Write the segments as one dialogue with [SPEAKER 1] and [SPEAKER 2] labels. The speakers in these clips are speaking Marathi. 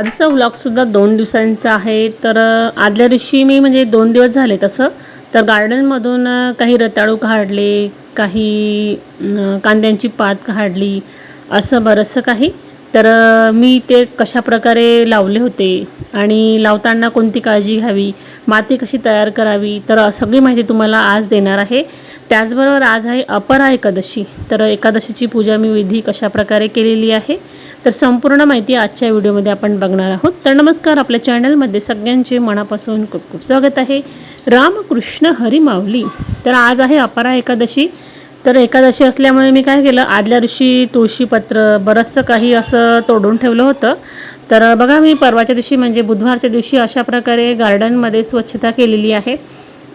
[SPEAKER 1] आजचा व्लॉगसुद्धा दोन दिवसांचा आहे. तर आदल्या दिवशी मी म्हणजे दोन दिवस झाले तसं. तर गार्डनमधून काही रताळू काढले काही कांद्यांची पात काढली असं बरंचसं काही. तर मी ते कशाप्रकारे लावले होते आणि लावताना कोणती काळजी घ्यावी माती कशी तयार करावी तर सगळी माहिती तुम्हाला आज देणार आहे. त्याचबरोबर आज आहे अपरा एकादशी. तर एकादशीची पूजा मी विधी कशाप्रकारे केलेली आहे तर संपूर्ण माहिती आजच्या व्हिडिओमध्ये आपण बघणार आहोत. तर नमस्कार. आपल्या चॅनलमध्ये सगळ्यांचे मनापासून खूप खूप स्वागत आहे. रामकृष्ण हरी माऊली. तर आज आहे अपरा एकादशी. तर एकादशी असल्यामुळे मी काय केलं आदल्या दिवशी तुळशीपत्र बरंचसं काही असं तोडून ठेवलं होतं. तर बघा मी परवाच्या दिवशी म्हणजे बुधवारच्या दिवशी अशा प्रकारे गार्डनमध्ये स्वच्छता केलेली आहे.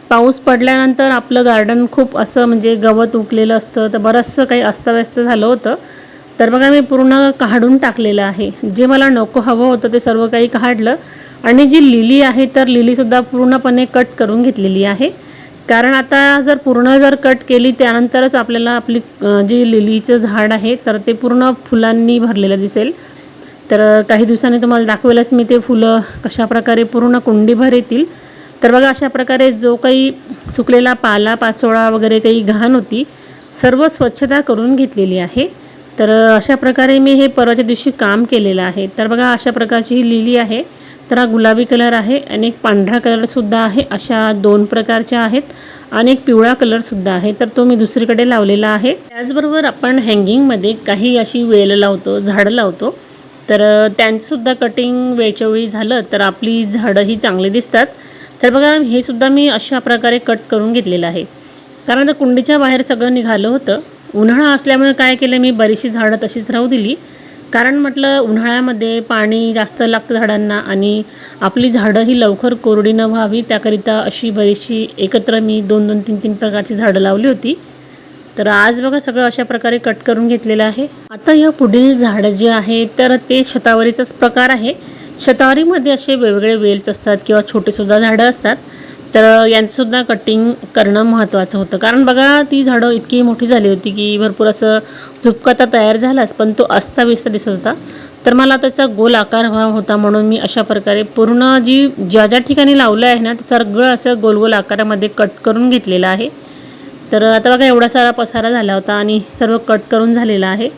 [SPEAKER 1] पाऊस पडल्यानंतर आपलं गार्डन खूप असं म्हणजे गवत उकलेलं असतं तर बरंचसं काही अस्तव्यस्त झालं होतं. तर बघा मी पूर्ण काढून टाकलेलं आहे. जे मला नको हवं होतं ते सर्व काही काढलं. आणि जी लिली आहे तर लिलीसुद्धा पूर्णपणे कट करून घेतलेली आहे. कारण आता जर पूर्ण जर कट केली त्यानंतरच आपल्याला आपली जी लिलीचं झाड आहे तर ते पूर्ण फुलांनी भरलेलं दिसेल. तर काही दिवसांनी तुम्हाला दाखवेलच मी ते फुलं कशाप्रकारे पूर्ण कुंडीभर येतील. तर बघा अशा प्रकारे जो काही सुकलेला पाला पाचोळा वगैरे काही घाण होती सर्व स्वच्छता करून घेतलेली आहे. तर अशा प्रकारे मी हे परवाच्या दिवशी काम केलेलं आहे. तर बघा अशा प्रकारची ही लिली आहे. तर हा गुलाबी कलर आहे आणि एक पांढरा कलरसुद्धा आहे. अशा दोन प्रकारच्या आहेत आणि एक पिवळा कलरसुद्धा आहे. तर तो मी दुसरीकडे लावलेला आहे. त्याचबरोबर आपण हँगिंगमध्ये काही अशी वेल लावतो झाडं लावतो. तर त्यांचंसुद्धा कटिंग वेळच्या वेळी झालं तर आपली झाडंही चांगली दिसतात. तर बघा हे सुद्धा मी अशा प्रकारे कट करून घेतलेलं आहे. कारण तर कुंडीच्या बाहेर सगळं निघालं होतं. उन्हाळा असल्यामुळे काय केलं मी बरीचशी झाडं तशीच राहू दिली. कारण म्हटलं उन्हाळ्यामध्ये पाणी जास्त लागतं झाडांना आणि आपली झाडं ही लवकर कोरडी न व्हावी त्याकरिता अशी बरीचशी एकत्र मी दोन दोन तीन तीन प्रकारची झाडं लावली होती. तर आज बघा सगळं अशा प्रकारे कट करून घेतलेलं आहे. आता या पुढील झाडं जे आहे तर ते शतावरीचाच प्रकार आहे. शतावरीमध्ये असे वेगवेगळे वेल्स असतात किंवा छोटेसुद्धा झाडं असतात. तर यांचंसुद्धा कटिंग करणं महत्त्वाचं होतं. कारण बघा ती झाडं इतकी मोठी झाली होती की भरपूर असं झुपकाता तयार झालाच पण तो अस्ताव्यस्त दिसत होता. तर मला त्याचा गोल आकार हवा होता म्हणून मी अशा प्रकारे पूर्ण जी ज्या ज्या ठिकाणी लावलं आहे ना ते सगळं असं गोल गोल आकारामध्ये कट करून घेतलेलं आहे. तर आता बघा एवढा सारा पसारा झाला होता आणि सर्व कट करून झालेला आहे.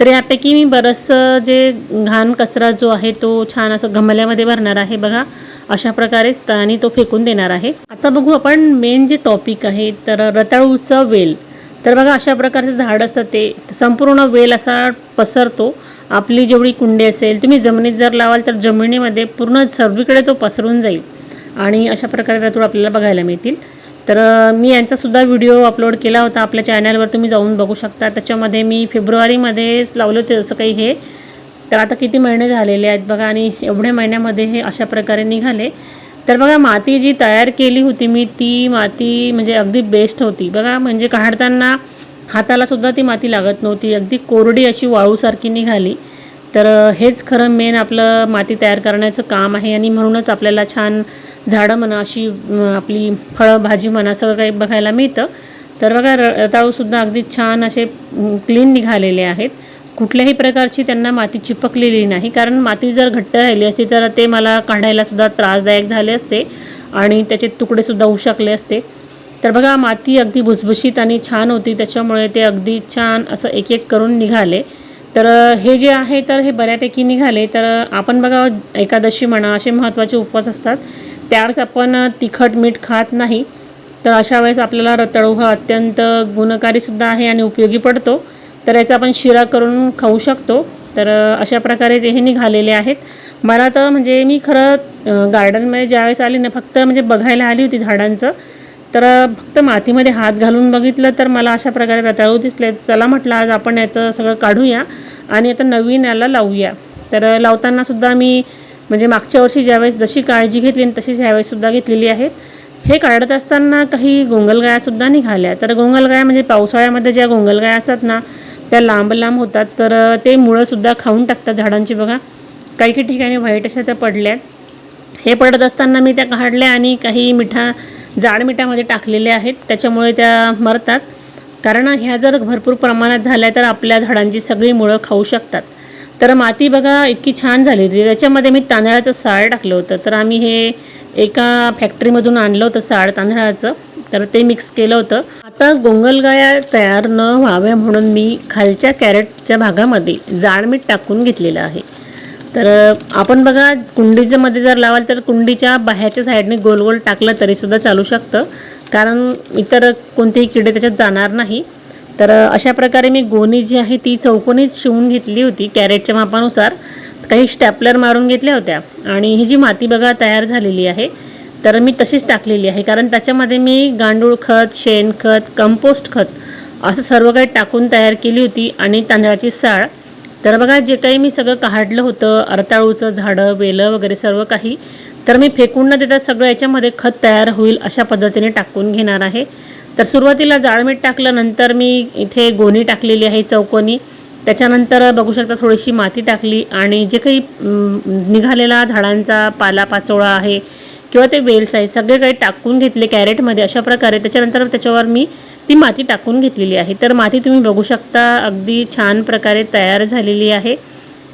[SPEAKER 1] तर यापैकी मी बरंचसं जे घाण कचरा जो आहे तो छान असं गमल्यामध्ये भरणार आहे बघा. अशा प्रकारे आणि तो फेकून देणार आहे. आता बघू आपण मेन जे टॉपिक आहे तर रताळूचं वेल. तर बघा अशा प्रकारचे झाड असतं ते. संपूर्ण वेल असा पसरतो. आपली जेवढी कुंडी असेल तुम्ही जमिनीत जर लावाल तर जमिनीमध्ये पूर्ण सर्वीकडे तो पसरून जाईल. आणि अशा प्रकारे रताळू आपल्याला बघायला मिळतील. तर मी यांचासुद्धा व्हिडिओ अपलोड केला होता आपल्या चॅनलवर तुम्ही जाऊन बघू शकता. त्याच्यामध्ये मी फेब्रुवारीमध्येच लावलं होते जसं काही हे. तर आता किती महिने झालेले आहेत बघा आणि एवढ्या महिन्यामध्ये हे अशा प्रकारे निघाले. तर बघा माती जी तयार केली होती मी ती माती म्हणजे अगदी बेस्ट होती. बघा म्हणजे काढताना हातालासुद्धा ती माती लागत नव्हती. अगदी कोरडी अशी वाळूसारखी निघाली. तर हेच खरं मेन आपलं माती तयार करण्याचं काम आहे आणि म्हणूनच आपल्याला छान झाडं म्हणा अशी आपली फळं भाजी म्हणा सगळं काही बघायला मिळतं. तर बघा र रताळूसुद्धा अगदी छान असे क्लीन निघालेले आहेत. कुठल्याही प्रकारची त्यांना माती चिपकलेली नाही. कारण माती जर घट्ट राहिली असती तर ते मला काढायलासुद्धा त्रासदायक झाले असते आणि त्याचे तुकडेसुद्धा होऊ शकले असते. तर बघा माती अगदी भुसभुशीत आणि छान होती. त्याच्यामुळे ते अगदी छान असं एक एक करून निघाले. तर हे जे आहे तर हे बऱ्यापैकी निघाले. तर आपण बघा एकादशी म्हणा असे महत्त्वाचे उपवास असतात. त्यावेळेस आपण तिखट मीठ खात नाही. तर अशा वेळेस आपल्याला रताळू हा अत्यंत गुणकारीसुद्धा आहे आणि उपयोगी पडतो. तर याचा आपण शिरा करून खाऊ शकतो. तर अशा प्रकारे ते हे निघालेले आहेत. मला तर म्हणजे मी खरं गार्डनमध्ये ज्यावेळेस आली ना फक्त म्हणजे बघायला आली होती झाडांचं. तर फक्त मातीमध्ये हात घालून बघितलं तर मला अशा प्रकारे रताळू दिसले चला म्हटलं आज आपण याचं सगळं काढूया आणि आता नवीन याला लावूया. तर लावतानासुद्धा मी म्हणजे मागच्या वर्षी ज्यावेळेस जशी काळजी घेतली आणि तशीच ह्यावेळेससुद्धा घेतलेली आहेत. हे काढत असताना काही गोंगलगायासुद्धा निघाल्या. तर गोंगलगाया म्हणजे पावसाळ्यामध्ये ज्या गोंगलगाया असतात ना त्या लांब लांब होतात. तर ते मुळंसुद्धा खाऊन टाकतात झाडांची बघा. काही काही ठिकाणी व्हाईट अशा त्या पडल्या. हे पडत असताना मी त्या काढल्या आणि काही मिठा जाड मिठामध्ये टाकलेले आहेत. त्याच्यामुळे त्या मरतात. कारण ह्या जर भरपूर प्रमाणात झाल्या तर आपल्या झाडांची सगळी मुळं खाऊ शकतात. तर माती बघा इतकी छान झाली होती. त्याच्यामध्ये मी तांदळाचं साळ टाकलं होतं. तर आम्ही हे एका फॅक्टरीमधून आणलं होतं साळ तांदळाचं. तर ते मिक्स केलं होतं. आता गोंगलगाया तयार न व्हाव्या म्हणून मी खालच्या कॅरेटच्या भागामध्ये जाड मीठ टाकून घेतलेलं आहे. तर आपण बघा कुंडीचं मध्ये जर लावाल तर कुंडीच्या बाहेरच्या साईडने गोल गोल टाकलं तरीसुद्धा चालू शकतं. कारण इतर कोणतेही किडे त्याच्यात जाणार नाही. तर अशा प्रकारे मी गोणी जी आहे ती चौकोनीच शिवून घेतली होती कॅरेटच्या मापानुसार. काही स्टॅपलर मारून घेतल्या होत्या. आणि ही जी माती बघा तयार झालेली आहे तर मी तशीच टाकलेली आहे. कारण त्याच्यामध्ये मी गांडूळ खत शेणखत कंपोस्ट खत असं सर्व काही टाकून तयार केली होती आणि तांदळाची साळ तर बघा जे काही मी सगळं काढलं होतं अरताळूचं झाडं वेलं वगैरे सर्व काही तर मी फेकून न देता सगळं याच्यामध्ये खत तयार होईल अशा पद्धतीने टाकून घेणार आहे. तर सुरुवातीला जाळमीठ टाकलं नंतर मी इथे गोणी टाकलेली आहे चौकोनी. त्याच्यानंतर बघू शकता थोडीशी माती टाकली आणि जे काही निघालेला झाडांचा पाला पाचोळा आहे किंवा ते वेल्स आहे सगळे काही टाकून घेतले कॅरेटमध्ये अशा प्रकारे. त्याच्यानंतर त्याच्यावर मी ती माती टाकून घेतलेली आहे. तर माती तुम्ही बघू शकता अगदी छान प्रकारे तयार झालेली आहे.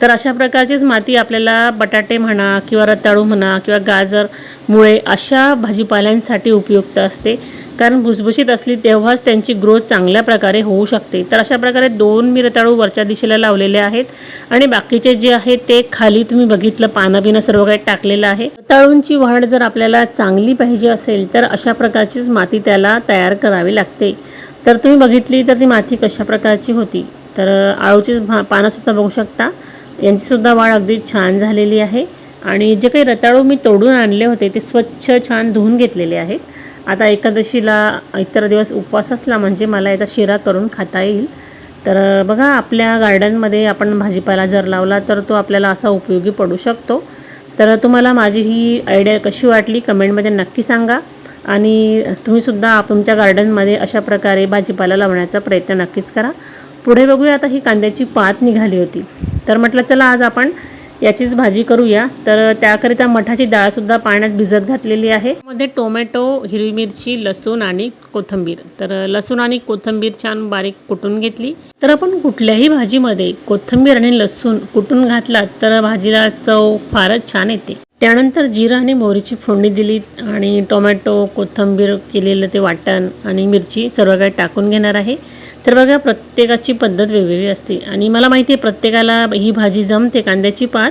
[SPEAKER 1] तर अशा प्रकारचीच माती आपल्याला बटाटे म्हणा किंवा रताळू म्हणा किंवा गाजर मुळे अशा भाजीपाल्यांसाठी उपयुक्त असते. कारण भुसभुशीत असली तेव्हाच त्यांची ग्रोथ चांगल्या प्रकारे होऊ शकते. तर अशा प्रकारे दोन मी रताळू वरच्या दिशेला लावलेले आहेत आणि बाकीचे जे आहे ते खाली तुम्ही बघितलं पानं बिनं सर्व काही टाकलेलं आहे. रताळूंची वाढ जर आपल्याला चांगली पाहिजे असेल तर अशा प्रकारचीच माती त्याला तयार करावी लागते. तर तुम्ही बघितली तर ती माती कशा प्रकारची होती? तर आळूचीच भा पानंसुद्धा बघू शकता. यांचीसुद्धा वाढ अगदी छान झालेली आहे. आणि जे काही रताळू मी तोडून आणले होते ते स्वच्छ छान धुवून घेतलेले आहेत. आता एकादशीला इतर दिवस उपवास असला म्हणजे मला याचा शिरा करून खाता येईल. तर बघा आपल्या गार्डनमध्ये आपण भाजीपाला जर लावला तर तो आपल्याला असा उपयोगी पडू शकतो. तर तुम्हाला माझी ही आयडिया कशी वाटली कमेंटमध्ये नक्की सांगा. आणि तुम्हीसुद्धा तुमच्या गार्डनमध्ये अशा प्रकारे भाजीपाला लावण्याचा प्रयत्न नक्कीच करा. पुढे बघूया आता ही कांद्याची पात निघाली होती. तर म्हटलं चला आज आपण याचीच भाजी करूया. तर त्याकरिता मठाची डाळसुद्धा पाण्यात भिजत घातलेली आहे. मध्ये टोमॅटो हिरवी मिरची लसूण आणि कोथिंबीर. तर लसूण आणि कोथिंबीर छान बारीक कुटून घेतली. तर आपण कुठल्याही भाजीमध्ये कोथिंबीर आणि लसूण कुटून घातलात तर भाजीला चव फारच छान येते. त्यानंतर जिरं आणि मोहरीची फोडणी दिली आणि टोमॅटो कोथिंबीर केलेलं ते वाटण आणि मिरची सर्व काही टाकून घेणार आहे. तर बघा प्रत्येकाची पद्धत वेगवेगळी असते. आणि मला माहिती आहे प्रत्येकाला ही भाजी जमते कांद्याची पात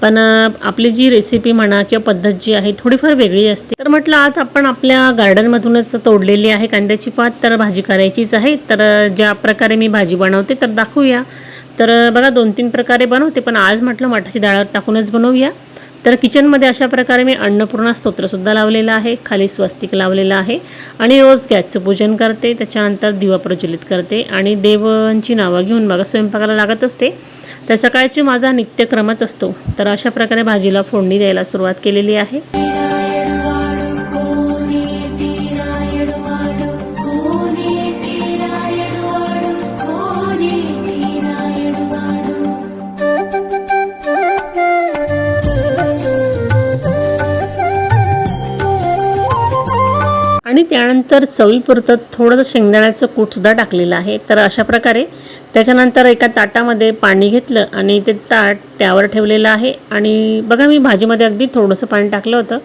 [SPEAKER 1] पण आपली जी रेसिपी म्हणा किंवा पद्धत जी आहे थोडीफार वेगळी असते. तर म्हटलं आज आपण आपल्या गार्डनमधूनच तोडलेली आहे कांद्याची पात तर भाजी करायचीच आहे. तर ज्या प्रकारे मी भाजी बनवते तर दाखवूया. तर बघा दोन तीन प्रकारे बनवते पण आज म्हटलं मठाची डाळ टाकूनच बनवूया. तर किचनमध्ये अशा प्रकारे मी अन्नपूर्णा स्तोत्रसुद्धा लावलेलं आहे खाली स्वस्तिक लावलेलं आहे आणि रोज गॅसचं पूजन करते त्याच्यानंतर दिवा प्रज्वलित करते आणि देवांची नावं घेऊन बघा स्वयंपाकाला लागत असते. तर सकाळची माझा नित्यक्रमच असतो. तर अशा प्रकारे भाजीला फोडणी द्यायला सुरुवात केलेली आहे. आणि त्यानंतर चवीपुरतं थोडंसं शेंगदाण्याचं कूटसुद्धा टाकलेलं आहे. तर अशा प्रकारे त्याच्यानंतर एका ताटामध्ये पाणी घेतलं आणि ते ताट त्यावर ठेवलेलं आहे. आणि बघा मी भाजीमध्ये अगदी थोडंसं पाणी टाकलं होतं.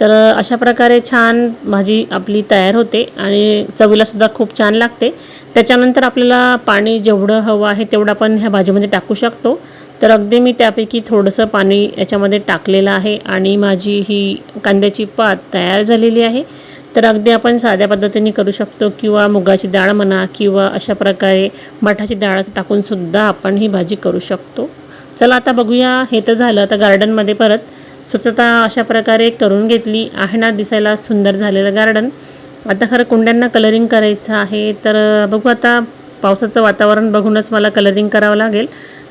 [SPEAKER 1] तर अशा प्रकारे छान भाजी आपली तयार होते आणि चवीलासुद्धा खूप छान लागते. त्याच्यानंतर आपल्याला पाणी जेवढं हवं आहे तेवढं आपण ह्या भाजीमध्ये टाकू शकतो. तर अगदी मी त्यापैकी थोडंसं पाणी याच्यामध्ये टाकलेलं आहे आणि माझी ही कांद्याची पात तयार झालेली आहे. तर अगदी आपण साध्या पद्धतीने करू शकतो किंवा मुगाची डाळ म्हणा किंवा अशा प्रकारे मठाची डाळ टाकूनसुद्धा आपण ही भाजी करू शकतो. चला आता बघूया हे तर झालं. आता गार्डनमध्ये परत स्वच्छता अशा प्रकारे करून घेतली आहे ना दिसायला सुंदर झालेलं गार्डन. आता खरं कुंड्यांना कलरिंग करायचं आहे तर बघू आता पावसाचं वातावरण बघूनच मला कलरिंग करावं लागेल.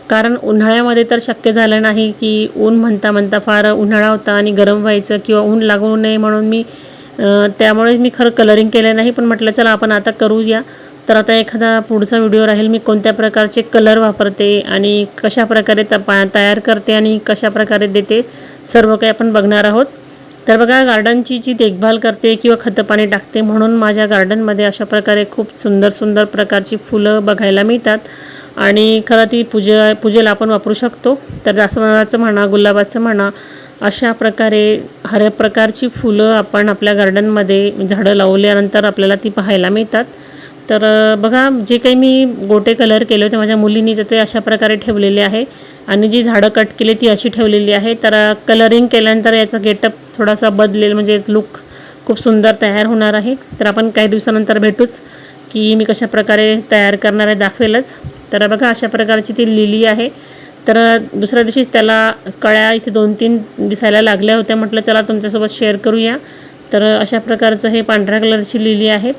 [SPEAKER 1] कारण उन्हाळ्यामध्ये तर शक्य झालं नाही की ऊन म्हणता म्हणता फार उन्हाळा होता आणि गरम व्हायचं किंवा ऊन लागू नये म्हणून मी त्यामुळे मी खरं कलरिंग केलं नाही पण म्हटलं चला आपण आता करूया. तर आता एखादा पुढचा व्हिडिओ राहील मी कोणत्या प्रकारचे कलर वापरते आणि कशा प्रकारे तपा तयार करते आणि कशा प्रकारे देते सर्व काही आपण बघणार आहोत. तर बघा गार्डनची जी देखभाल करते किंवा खतपाणी टाकते म्हणून माझ्या गार्डनमध्ये अशा प्रकारे खूप सुंदर सुंदर प्रकारची फुलं बघायला मिळतात. आणि खरं ती पूजे पूजेला आपण वापरू शकतो. तर जास्वंदाचं म्हणा गुलाबाचं म्हणा अशा प्रकारे हर प्रकारची फुलं आपण आपल्या गार्डनमध्ये झाडं लावल्यानंतर आपल्याला ती पाहायला मिळतात. तर बघा जे काही मी गोटे कलर केले होते माझ्या मुलींनी तर ते अशा प्रकारे ठेवलेले आहे. आणि जी झाडं कट केली ती अशी ठेवलेली आहे. तर कलरिंग केल्यानंतर याचा गेटअप थोडासा बदलेल म्हणजे लुक खूप सुंदर तयार होणार आहे. तर आपण काही दिवसानंतर भेटूच की मी कशा प्रकारे तयार करणार आहे दाखवेलच. तर बघा अशा प्रकारची ती लिली आहे. तर दुसऱ्या दिवशीच त्याला कळ्या इथे दोन तीन दिसायला लागल्या होत्या. म्हटलं चला तुमच्यासोबत शेअर करूया. तर अशा प्रकारचं हे पांढऱ्या कलरची लिली आहे.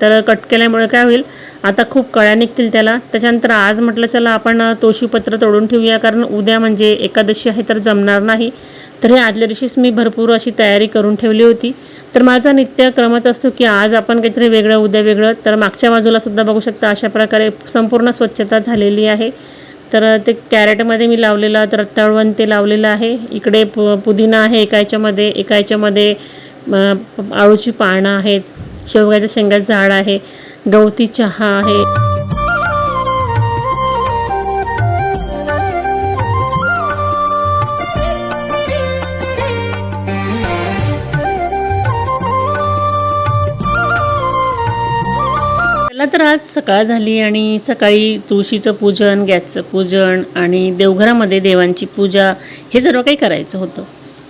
[SPEAKER 1] तर कट केल्यामुळे काय होईल आता खूप कळ्या निघतील त्याला. त्याच्यानंतर आज म्हटलं चला आपण तोशीपत्र तोडून ठेवूया कारण उद्या म्हणजे एकादशी आहे तर जमणार नाही. तर हे आदल्या दिवशीच मी भरपूर अशी तयारी करून ठेवली होती. तर माझा नित्यक्रमच असतो की आज आपण काहीतरी वेगळं उद्या वेगळं. तर मागच्या बाजूला सुद्धा बघू शकता अशा प्रकारे संपूर्ण स्वच्छता झालेली आहे. तर ते कॅरेटमध्ये मी लावलेलं तर तळवण ते लावलेलं आहे. इकडे पु पुदिना आहे एका याच्यामध्ये एका याच्यामध्ये आळूची पानं आहेत. शेवग्याच्या शेंगाचं झाड आहे. गवती चहा आहे. मला तर आज सकाळ झाली आणि सकाळी तुळशीचं पूजन गॅसचं पूजन आणि देवघरामध्ये देवांची पूजा हे सर्व काही करायचं होतं.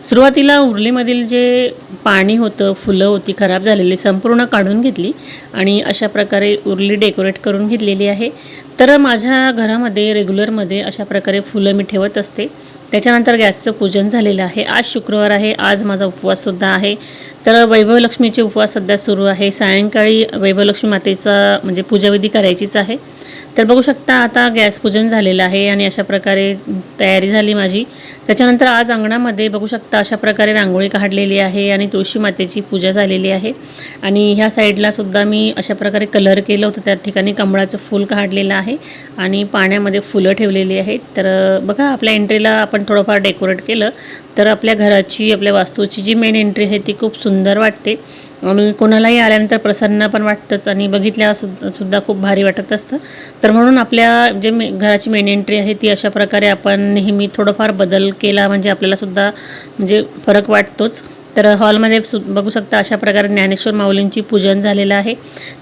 [SPEAKER 1] सुरुवातीला उरलीमधील जे पाणी होतं फुलं होती खराब झालेली संपूर्ण काढून घेतली आणि अशा प्रकारे उरली डेकोरेट करून घेतलेली आहे. तर माझ्या घरामध्ये रेग्युलरमध्ये अशा प्रकारे फुलं मी ठेवत असते. त्याच्यानंतर गॅसचं पूजन झालेलं आहे. आज शुक्रवार आहे. आज माझा उपवाससुद्धा आहे. तर वैभवलक्ष्मीचे उपवास सध्या सुरू आहे. सायंकाळी वैभवलक्ष्मी मातेचा म्हणजे पूजाविधी करायचीच आहे. तर बघू शकता आता गॅस पूजन झालेलं आहे आणि अशा प्रकारे तयारी झाली माझी. त्याच्यानंतर आज अंगणामध्ये बघू शकता अशा प्रकारे रांगोळी काढलेली आहे आणि तुळशी मातेची पूजा झालेली आहे. आणि ह्या साईडला सुद्धा मी अशा प्रकारे कलर केलं होतं त्या ठिकाणी कमळाचं फूल काढलेलं आहे आणि पाण्यामध्ये फुलं ठेवलेली आहेत. तर बघा आपल्या एंट्रीला आपण थोडंफार डेकोरेट केलं तर आपल्या घराची आपल्या वास्तूची जी मेन एंट्री आहे ती खूप सुंदर वाटते. आणि कोणालाही आल्यानंतर प्रसन्न पण वाटतंच. आणि बघितल्या सुद्धा सुद्धा खूप भारी वाटत असतं. तर म्हणून आपल्या जे मे घराची मेन एंट्री आहे ती अशा प्रकारे आपण नेहमी थोडंफार बदल केला म्हणजे आपल्यालासुद्धा म्हणजे फरक वाटतोच. तर हॉलमध्ये सु बघू शकता अशा प्रकारे ज्ञानेश्वर माऊलींची पूजन झालेलं आहे.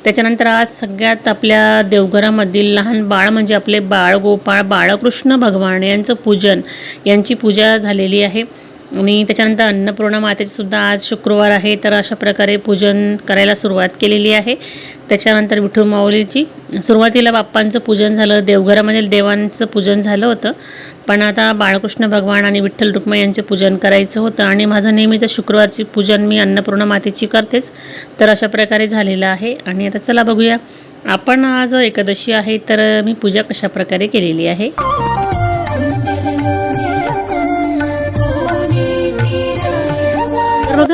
[SPEAKER 1] त्याच्यानंतर आज सगळ्यात आपल्या देवघरामधील लहान बाळ म्हणजे आपले बाळ गोपाळ बाळकृष्ण भगवान यांचं पूजन यांची पूजा झालेली आहे. आणि त्याच्यानंतर अन्नपूर्णा मातेचं सुद्धा आज शुक्रवार आहे तर अशा प्रकारे पूजन करायला सुरुवात केलेली आहे. त्याच्यानंतर विठू माऊलीची सुरुवातीला बाप्पांचं पूजन झालं देवघरामधील देवांचं पूजन झालं होतं. पण आता बाळकृष्ण भगवान आणि विठ्ठल रुक्मा यांचे पूजन करायचं होतं आणि माझं नेहमीचं शुक्रवारची पूजन मी अन्नपूर्णा मातेची करतेच. तर अशा प्रकारे झालेलं आहे आणि आता चला बघूया. आपण आज एकादशी आहे तर मी पूजा कशा प्रकारे केलेली आहे?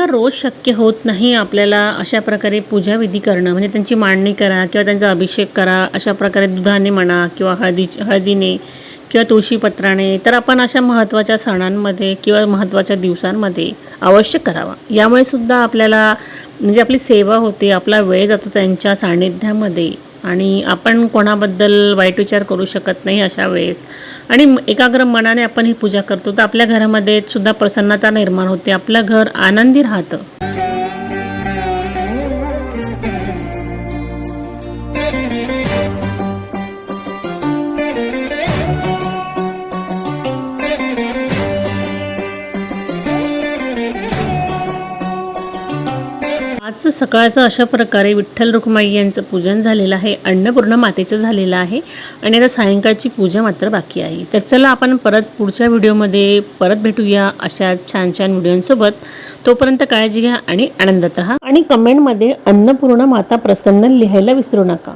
[SPEAKER 1] तर रोज शक्य होत नाही आपल्याला अशा प्रकारे पूजाविधी करणं. म्हणजे त्यांची मांडणी करा किंवा त्यांचा अभिषेक करा अशा प्रकारे दुधाने म्हणा किंवा हळदी हळदीने किंवा तुळशीपत्राने. तर आपण अशा महत्त्वाच्या सणांमध्ये किंवा महत्त्वाच्या दिवसांमध्ये अवश्य करावा. यामुळे सुद्धा आपल्याला म्हणजे आपली सेवा होते आपला वेळ जातो त्यांच्या सान्निध्यामध्ये. आणि आपण कोणाबद्दल वाईट विचार करू शकत नाही अशा वेळेस. आणि एकाग्र मनाने आपण ही पूजा करतो. तर आपल्या घरामध्ये सुद्धा प्रसन्नता निर्माण होते. आपलं घर आनंदी राहतं. सकाळचं अशा प्रकारे विठ्ठल रुक्माई यांचं पूजन झालेलं आहे अन्नपूर्ण मातेचं झालेलं आहे आणि आता सायंकाळची पूजा मात्र बाकी आहे. तर चला आपण परत पुढच्या व्हिडिओमध्ये परत भेटूया अशा छान छान व्हिडिओंसोबत. तोपर्यंत काळजी घ्या आणि आनंदात राहा. आणि कमेंटमध्ये अन्नपूर्ण माता प्रसन्न लिहायला विसरू नका.